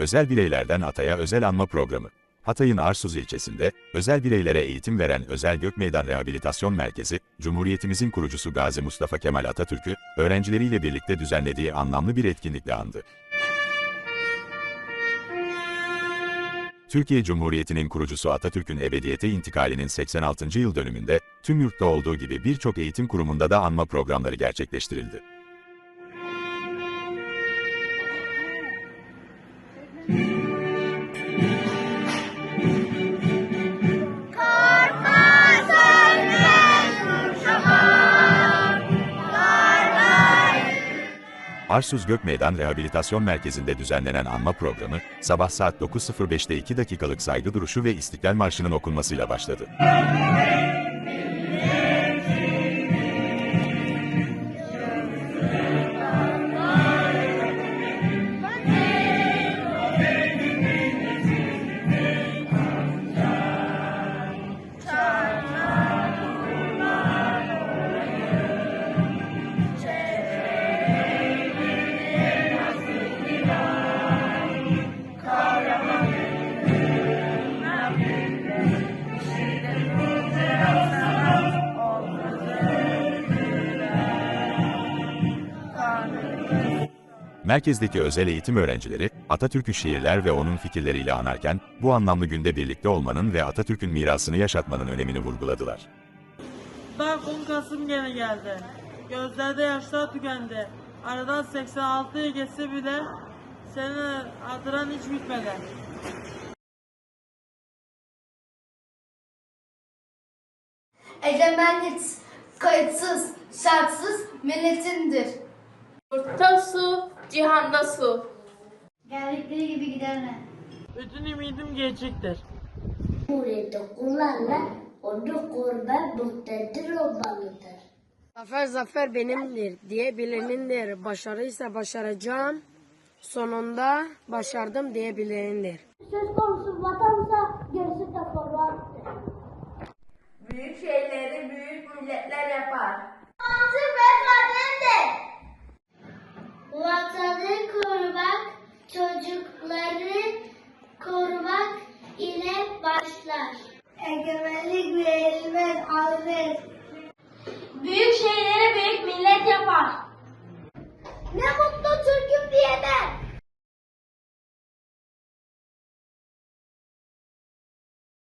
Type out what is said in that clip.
Özel bireylerden Atay'a özel anma programı. Hatay'ın Arsuz ilçesinde, özel bireylere eğitim veren Özel Gökmeydan Rehabilitasyon Merkezi, Cumhuriyetimizin kurucusu Gazi Mustafa Kemal Atatürk'ü, öğrencileriyle birlikte düzenlediği anlamlı bir etkinlikle andı. Türkiye Cumhuriyeti'nin kurucusu Atatürk'ün ebediyete intikalinin 86. yıl dönümünde, tüm yurtta olduğu gibi birçok eğitim kurumunda da anma programları gerçekleştirildi. Arsuz Gökmeydan Rehabilitasyon Merkezi'nde düzenlenen anma programı, sabah saat 9.05'te 2 dakikalık saygı duruşu ve İstiklal Marşı'nın okunmasıyla başladı. Merkezdeki özel eğitim öğrencileri, Atatürk'ü şiirler ve onun fikirleriyle anarken, bu anlamlı günde birlikte olmanın ve Atatürk'ün mirasını yaşatmanın önemini vurguladılar. Daha 10 Kasım gene geldi. Gözlerde yaşlar tükendi. Aradan 86 yıl geçse bile seni hatıran hiç bitmedi. Egemenlik kayıtsız, şartsız milletindir. Yurtta su, cihanda su. Geldikleri gibi giderler. Bütün ümidim gelecektir. Cumhuriyeti kullanma, onu kurban muktedir olmalıdır. Zafer zafer benimdir diyebilenindir. Başarı ise başaracağım. Sonunda başardım diyebilenindir. Söz konusu vatansa gerisi de formattır. Büyük şeyleri büyük milletler yapar. Başlar. Egemenlik bir elmen alır. Büyük şeyleri büyük millet yapar. Ne mutlu Türk'üm diyene.